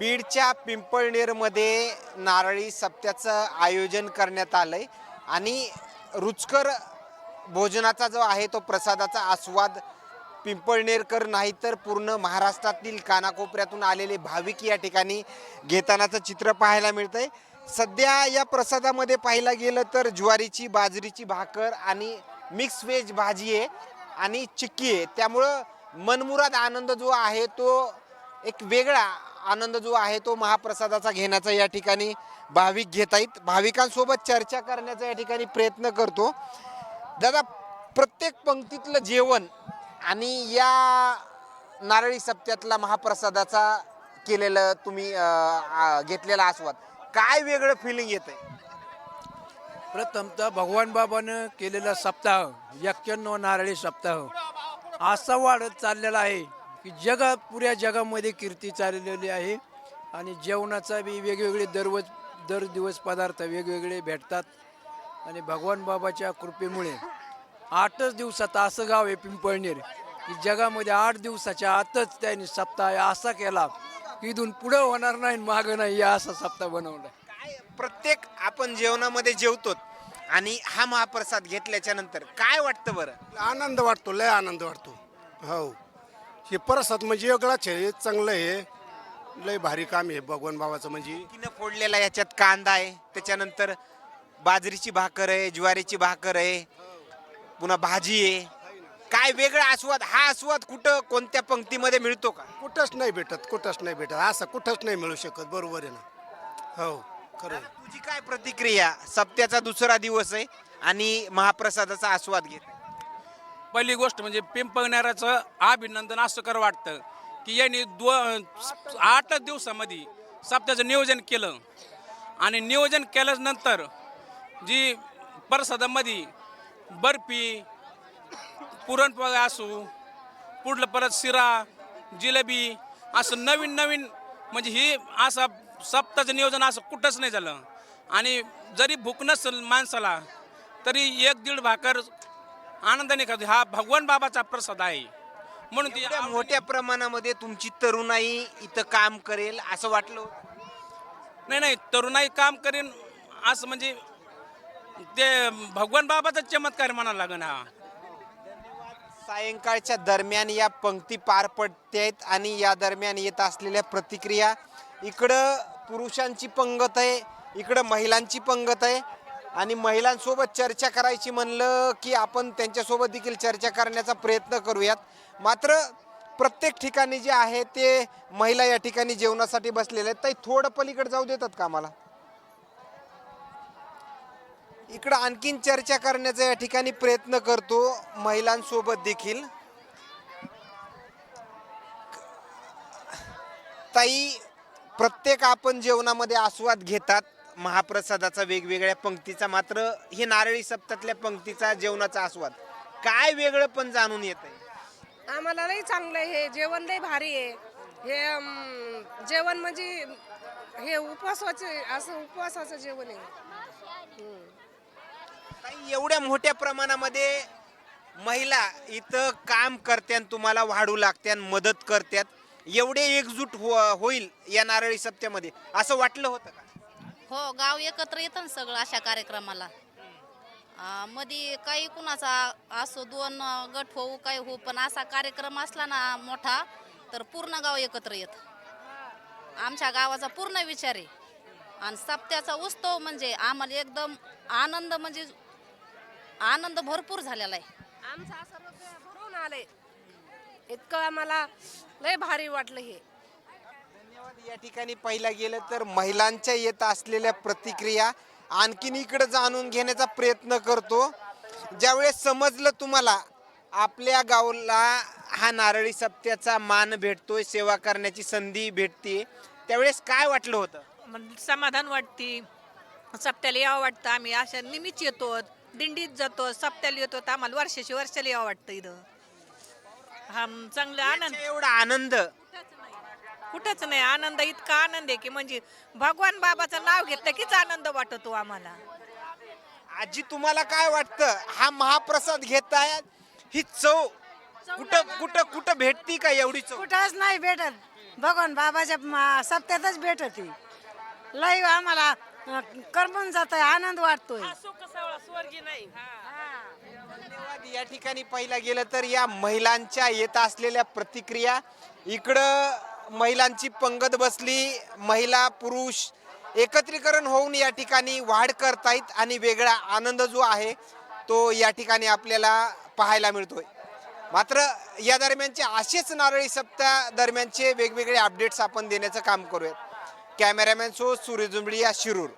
बीडच्या पिंपळनेरमध्ये नारळी सप्त्याचं आयोजन करण्यात आलं आहे आणि रुचकर भोजनाचा जो आहे तो प्रसादाचा आस्वाद पिंपळनेरकर नाही तर पूर्ण महाराष्ट्रातील कानाकोपऱ्यातून आलेले भाविक या ठिकाणी घेतानाचं चित्र पाहायला मिळतंय. सध्या या प्रसादामध्ये पाहायला गेलं तर ज्वारीची बाजरीची भाकर आणि मिक्स व्हेज भाजी आहे आणि चिक्की आहे. त्यामुळं मनमुराद आनंद जो आहे तो एक वेगळा आनंद जो आहे तो महाप्रसादाचा घेण्याचा या ठिकाणी भाविक घेत आहेत. भाविकांसोबत चर्चा करण्याचा या ठिकाणी प्रयत्न करतो. दादा प्रत्येक पंक्तीतलं जेवण आणि या नारळी सप्त्यातला महाप्रसादाचा केलेलं तुम्ही घेतलेला आस्वाद काय वेगळं फिलिंग येतंय? प्रथमतः भगवान बाबानं केलेला सप्ताह एक्क्याण्णव नारळी सप्ताह. असा वाढत चाललेला आहे. की जगा पुऱ्या जगामध्ये कीर्ती चाललेली आहे. आणि जेवणाचा बी वेगवेगळे दररोज दर दिवस पदार्थ वेगवेगळे भेटतात. आणि भगवान बाबाच्या कृपेमुळे आठच दिवसात असं गाव आहे पिंपळनेर की जगामध्ये आठ दिवसाच्या आतच त्यांनी सप्ताह असा केला की इथून पुढं होणार नाही मागं नाही या असा सप्ताह बनवला. काय प्रत्येक आपण जेवणामध्ये जेवतो आणि हा महाप्रसाद घेतल्याच्या नंतर काय वाटतं बरं? आनंद वाटतो लय आनंद वाटतो. हो. हे परसात म्हणजे वेगळाच आहे चांगलं आहे. लय भारी काम आहे भगवान बाबाचं म्हणजे. तिनं फोडलेला याच्यात कांदा आहे त्याच्यानंतर बाजरीची भाकर आहे ज्वारीची भाकर आहे पुन्हा भाजी आहे. काय वेगळा आस्वाद हा आस्वाद कुठं कोणत्या पंक्तीमध्ये मिळतो का? कुठंच नाही भेटत कुठंच नाही भेटत. असं कुठंच नाही मिळू शकत बरोबर आहे ना? हो खरं आहे. तुझी काय प्रतिक्रिया? सप्त्याचा दुसरा दिवस आहे आणि महाप्रसादाचा आस्वाद घेत पहिली गोष्ट म्हणजे पिंपळणाऱ्याचं अभिनंदन असं कर वाटतं की यांनी दो आठच दिवसामध्ये सप्त्याचं नियोजन केलं. आणि नियोजन केल्यानंतर जी प्रसादामध्ये बर्फी पुरणपोळी असू पुढलं परत शिरा जिलेबी असं नवीन नवीन म्हणजे ही असं सप्ताचं नियोजन असं कुठंच नाही झालं. आणि जरी भूक नसेल माणसाला तरी एक दीड भाकर आनंदाने खातो हा भगवान बाबाचा प्रसाद आहे. म्हणून ती एवढ्या मोठ्या प्रमाणामध्ये तुमची तरुणाई इथं काम करेल असं वाटलं? होतं? नाही नाही तरुणाई काम करीन असं म्हणजे ते भगवान बाबाचा चमत्कार म्हणायला लागेल हा. सायंकाळच्या दरम्यान या पंक्ती पार पडतायत आणि या दरम्यान येत असलेल्या प्रतिक्रिया इकडं पुरुषांची पंगत आहे इकडं महिलांची पंगत आहे. आणि महिलांसोबत चर्चा करायची म्हणलं की आपण त्यांच्यासोबत देखील चर्चा करण्याचा प्रयत्न करूयात. मात्र प्रत्येक ठिकाणी जे आहे ते महिला या ठिकाणी जेवणासाठी बसलेल्या आहेत. ताई थोडं पलीकडे जाऊ देतात का आम्हाला? इकडं आणखीन चर्चा करण्याचा या ठिकाणी प्रयत्न करतो महिलांसोबत देखील. ताई प्रत्येक आपण जेवणामध्ये आस्वाद घेतात. महाप्रसादाचा वेगवेगळ्या पंक्तीचा मात्र हे नारळी सप्तातल्या पंक्तीचा जेवणाचा आस्वाद. काय वेगळं पण जाणून येत आहे? आम्हाला लई चांगलं हे जेवण लई भारी आहे. हे जेवण म्हणजे हे उपवासाचे असं उपवासाचं जेवण आहे. ताई एवढ्या मोठ्या प्रमाणामध्ये महिला इथं काम करत्यान तुम्हाला वाढू लागत्यान मदत करत्यात एवढे एकजूट हो होईल या नारळी सप्त्यामध्ये असं वाटलं होतं का? हो गाव एकत्र येतं ना सगळं अशा कार्यक्रमाला. अं, मध्ये काही कुणाचा असो दोन अं, गट होऊ काही होऊ पण असा कार्यक्रम असला ना मोठा तर पूर्ण गाव एकत्र येत. आमच्या गावाचा पूर्ण विचार आहे. आणि सप्त्याचा उत्सव म्हणजे आम्हाला एकदम आनंद म्हणजे आनंद भरपूर झालेला आहे. आमचं असं भरून आलंय. इतकं आम्हाला लय भारी वाटलं हे. धन्यवाद. या ठिकाणी पाहिलं गेलं तर महिलांच्या येत असलेल्या प्रतिक्रिया आणखीन इकडे जाणून घेण्याचा प्रयत्न करतो. ज्यावेळेस समजलं तुम्हाला आपल्या गावाला हा नारळी सप्त्याचा मान भेटतोय सेवा करण्याची संधी भेटते त्यावेळेस काय वाटलं होतं? समाधान वाटते. सप्त्याला यावं वाटतं आम्ही अशा निमित्त येतो दिंडीत जातो सप्त्याला येतो तर आम्हाला वर्षाशी वर्षाला यावं वाटतं इथं. हा म, चांगलं आनंद. एवढा आनंद कुठंच नाही. आनंद इतका आनंद आहे की म्हणजे भगवान बाबाचं नाव घेतलं कीच आनंद वाटतो आम्हाला. आजी तुम्हाला काय वाटतं? हा महाप्रसाद घेताय ही चव कुठं कुठं कुठं भेटती का एवढी चव? कुठंच नाही भेटत. भगवान बाबाच्या म- सप्त्यातच भेट होती लय आम्हाला अं, करमून जात आनंद वाटतोय. धन्यवाद. या ठिकाणी पाहिला गेलं तर या महिलांच्या येत असलेल्या प्रतिक्रिया इकडं महिलांची पंगत बसली महिला पुरुष एकत्रीकरण होऊन या ठिकाणी वाढ करतायत आणि वेगळा आनंद जो आहे तो या ठिकाणी आपल्याला पाहायला मिळतोय. मात्र या दरम्यानचे असेच नारळी सप्ताह दरम्यानचे वेगवेगळे अपडेट्स आपण देण्याचं काम करूयात. कॅमेरामॅन सो सूर्य जुंबडी या शिरूर.